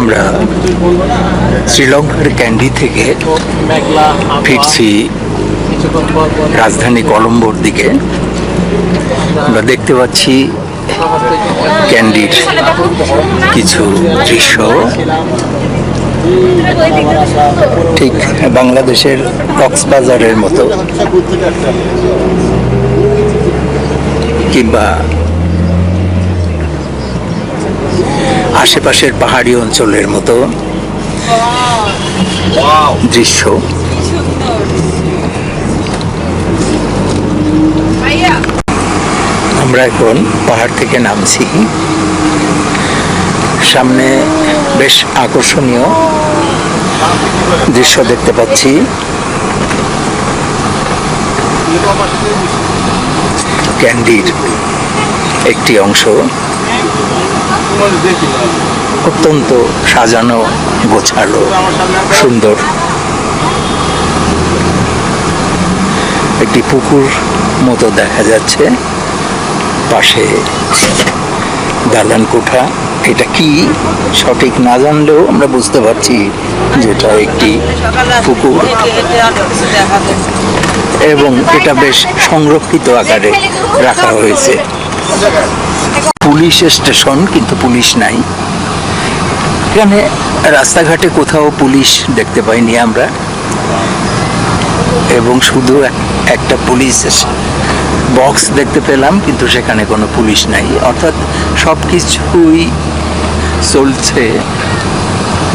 আমরা শ্রীলঙ্কার ক্যান্ডি থেকে ফিরছি রাজধানী কলম্বোর দিকে। আমরা দেখতে পাচ্ছি ক্যান্ডির কিছু দৃশ্য। ঠিক বাংলাদেশের কক্সবাজারের মতো। কিংবা আশেপাশের পাহাড়ি অঞ্চলের মতো দৃশ্য। আমরা এখন পাহাড় থেকে নামছি। সামনে বেশ আকর্ষণীয় দৃশ্য দেখতে পাচ্ছি। ক্যান্ডির একটি অংশ। অত্যন্ত সাজানো, গোছালো, সুন্দর। একটি পুকুর মতো দেখা যাচ্ছে। পাশে দালান কোঠা এটা কি? সঠিক না জানলেও আমরা বুঝতে পারছি যেটা একটি পুকুর। এবং এটা বেশ সংরক্ষিত আকারে রাখা হয়েছে। পুলিশ স্টেশন, কিন্তু পুলিশ নাই। এখানে রাস্তাঘাটে কোথাও পুলিশ দেখতে পাইনি আমরা। এবং শুধু একটা পুলিশ বক্স দেখতে পেলাম, কিন্তু সেখানে কোনো পুলিশ নাই। অর্থাৎ সব কিছুই চলছে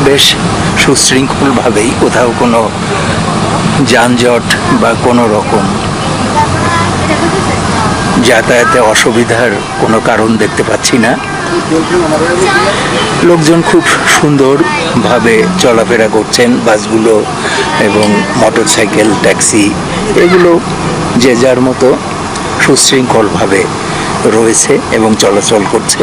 বেশ সুশৃঙ্খলভাবেই। কোথাও কোনো যানজট বা কোনো রকম যাতায়াতে অসুবিধার কোনো কারণ দেখতে পাচ্ছি না লোকজন খুব সুন্দরভাবে চলাফেরা করছেন বাসগুলো এবং মোটরসাইকেল ট্যাক্সি এগুলো যে যার মতো সুশৃঙ্খলভাবে রয়েছে এবং চলাচল করছে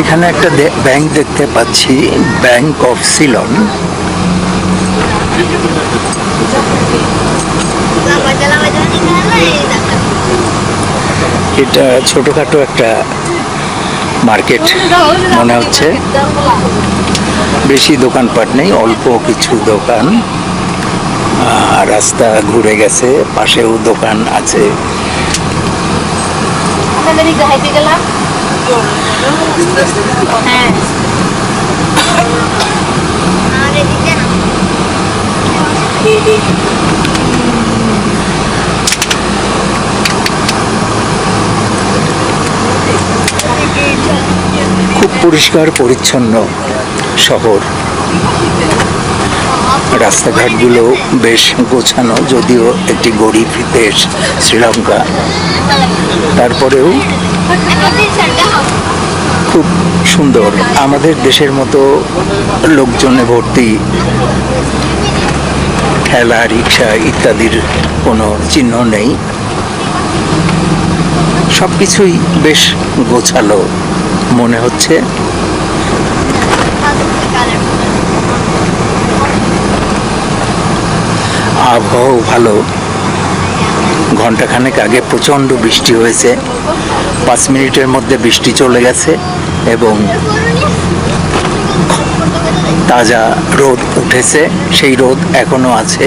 এখানে একটা ব্যাংক দেখতে পাচ্ছি ব্যাংক অফ সিলন এটা ছোটখাটো একটা মার্কেট মনে হচ্ছে। বেশি দোকানপাট নেই অল্প কিছু দোকান। রাস্তা ঘুরে গেছে পাশেও দোকান আছে। হ্যাঁ। খুব পরিষ্কার পরিচ্ছন্ন। শহর। রাস্তাঘাটগুলো বেশ গোছানো, যদিও একটি গরিব দেশ, শ্রীলঙ্কা। তারপরেও খুব সুন্দর। আমাদের দেশের মতো লোকজনে ভর্তি ঠেলা রিক্সা ইত্যাদির কোনো চিহ্ন নেই। সব কিছুই বেশ গোছালো। মনে হচ্ছে আবহাওয়াও ভালো। ঘন্টাখানেক আগে প্রচণ্ড বৃষ্টি হয়েছে। পাঁচ মিনিটের মধ্যে বৃষ্টি চলে গেছে এবং তাজা রোদ উঠেছে। সেই রোদ এখনও আছে।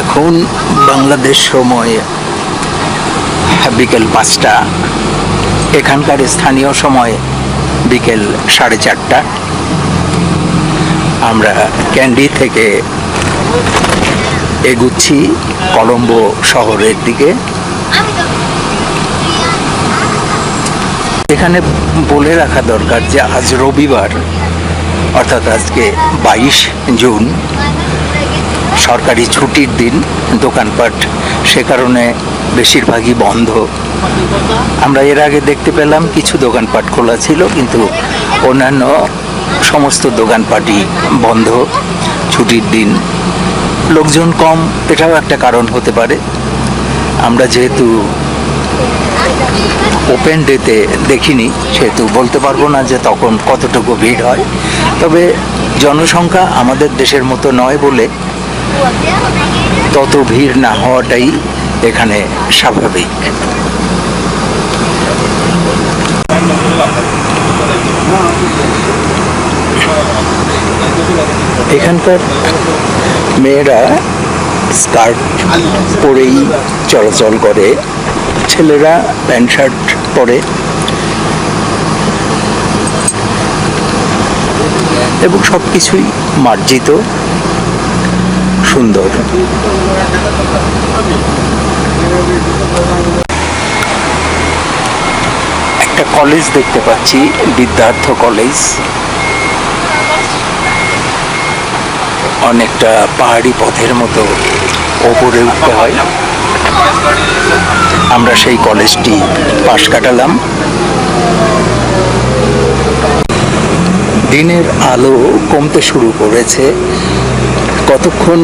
এখন বাংলাদেশ সময় বিকেল পাঁচটা। এখানকার স্থানীয় সময় বিকেল সাড়ে চারটা। আমরা ক্যান্ডি থেকে এগুচ্ছি কলম্বো শহরের দিকে। এখানে বলে রাখা দরকার যে আজ রবিবার, অর্থাৎ আজকে বাইশ জুন, সরকারি ছুটির দিন, দোকানপাট সে কারণে বেশিরভাগই বন্ধ। আমরা এর আগে দেখতে পেলাম কিছু দোকানপাট খোলা ছিল, কিন্তু অন্যান্য সমস্ত দোকানপাটই বন্ধ। ছুটির দিন। লোকজন কম, এটাও একটা কারণ হতে পারে। আমরা যেহেতু ওপেন ডেতে দেখিনি, সেহেতু বলতে পারব না যে তখন কতটুকু ভিড় হয়। তবে জনসংখ্যা আমাদের দেশের মতো নয় বলে তত ভিড় না হওয়াটাই এখানে স্বাভাবিক। এখানকার মেয়েরা স্কার্ট পরেই চলাচল করে, ছেলেরা প্যান্ট শার্ট পরে। এবং সব কিছুই মার্জিত, সুন্দর। একটা কলেজ দেখতে পাচ্ছি, বিদ্যার্থ কলেজ। অনেকটা পাহাড়ি পথের মতো ওপরে উঠতে হয়। আমরা সেই কলেজটি পাশ কাটালাম। দিনের আলো কমতে শুরু করেছে। কতক্ষণ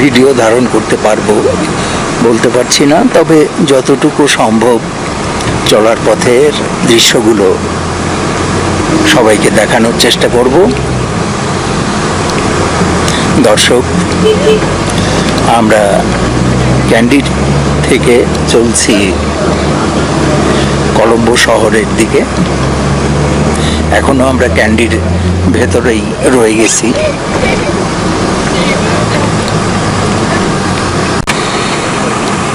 ভিডিও ধারণ করতে পারব বলতে পারছি না, তবে যতটুকু সম্ভব চলার পথের দৃশ্যগুলো সবাইকে দেখানোর চেষ্টা করব। দর্শক, আমরা ক্যান্ডিড থেকে চলছি কলম্বো শহরের দিকে। এখনও আমরা ক্যান্ডির ভেতরেই রয়ে গেছি।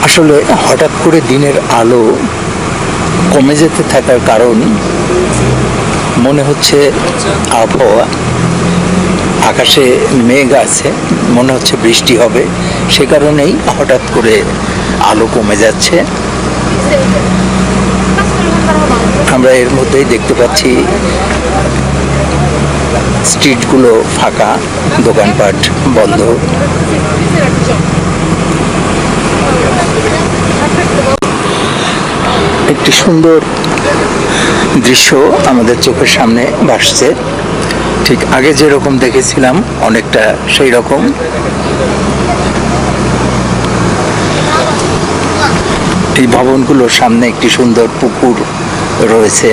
আসলে হঠাৎ করে দিনের আলো কমে যেতে থাকার কারণ মনে হচ্ছে আবহাওয়া আকাশে মেঘ আছে, মনে হচ্ছে বৃষ্টি হবে, সে কারণেই হঠাৎ করে আলো কমে যাচ্ছে। আমরা এর মধ্যেই দেখতে পাচ্ছি স্ট্রিটগুলো ফাঁকা, দোকানপাট বন্ধ। একটি সুন্দর দৃশ্য আমাদের চোখের সামনে ভাসছে ঠিক আগে যেরকম দেখেছিলাম, অনেকটা সেই রকম এই ভবনগুলোর সামনে একটি সুন্দর পুকুর রয়েছে।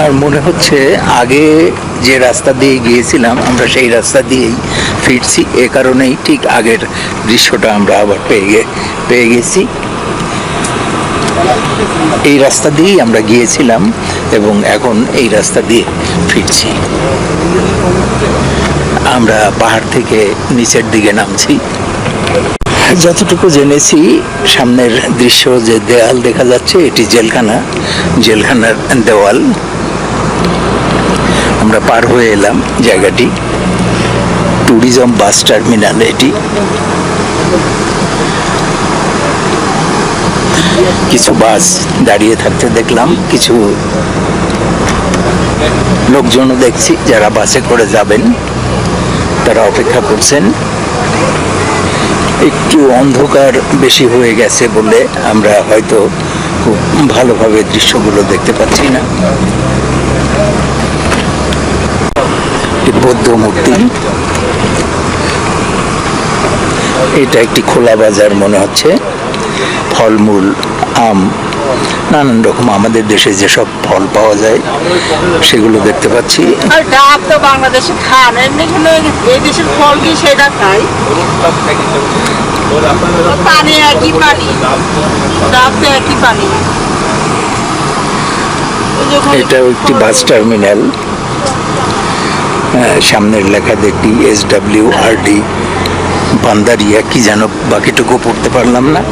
আর মনে হচ্ছে আগে যে রাস্তা দিয়ে গিয়েছিলাম, আমরা সেই রাস্তা দিয়েই ফিরছি, এ কারণেই ঠিক আগের দৃশ্যটা আমরা আবার পেয়ে পেয়ে গেছি। এই রাস্তা দিয়েই আমরা গিয়েছিলাম এবং এখন এই রাস্তা দিয়ে ফিরছি। আমরা পাহাড় থেকে নিচের দিকে নামছি। যতটুকু জেনেছি, সামনের দৃশ্য যে দেয়াল দেখা যাচ্ছে, এটি জেলখানা, জেলখানার দেওয়াল। আমরা পার হয়ে এলাম জায়গাটি। ট্যুরিজম বাস টার্মিনাল এটি। কিছু বাস দাঁড়িয়ে থাকতে দেখলাম, কিছু লোকজনও দেখছি যারা বাসে করে যাবেন, তারা অপেক্ষা করছেন। একটু অন্ধকার বেশি হয়ে গেছে বলে আমরা হয়তো খুব ভালোভাবে দৃশ্যগুলো দেখতে পাচ্ছি না। বৌদ্ধ মূর্তি এটা একটি খোলা বাজার মনে হচ্ছে। ফলমূল আম নানান রকম আমাদের দেশে যেসব ফল পাওয়া যায় সেগুলো দেখতে পাচ্ছি। আর ডাব তো বাংলাদেশে খান এমনি কোনো এই দেশের ফল কি সেটা খাই পানি একই পানি ডাব তো একই পানি। ওই যে ওখানে এটাও একটি বাস টার্মিনাল। সামনের লেখা দেখি S W R D Bandaria কি যেন বাকিটুকু পড়তে পারলাম না।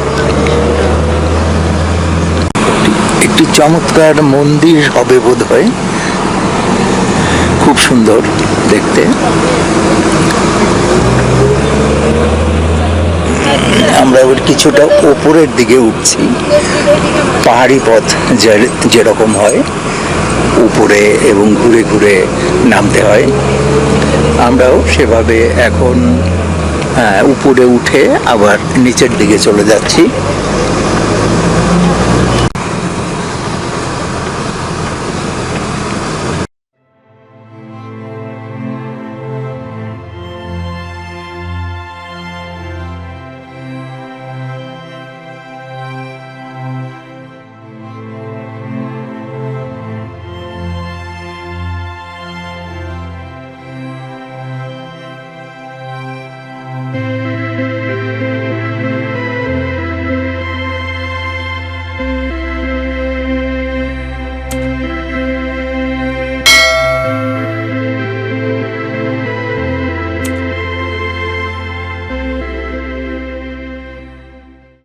একটি চমৎকার মন্দির হবে বোধ হয় খুব সুন্দর দেখতে। আমরা ওর কিছুটা ওপরের দিকে উঠছি। পাহাড়ি পথ যেরকম হয়, উপরে এবং ঘুরে ঘুরে নামতে হয়। আমরাও সেভাবে এখন উপরে উঠে আবার নিচের দিকে চলে যাচ্ছি।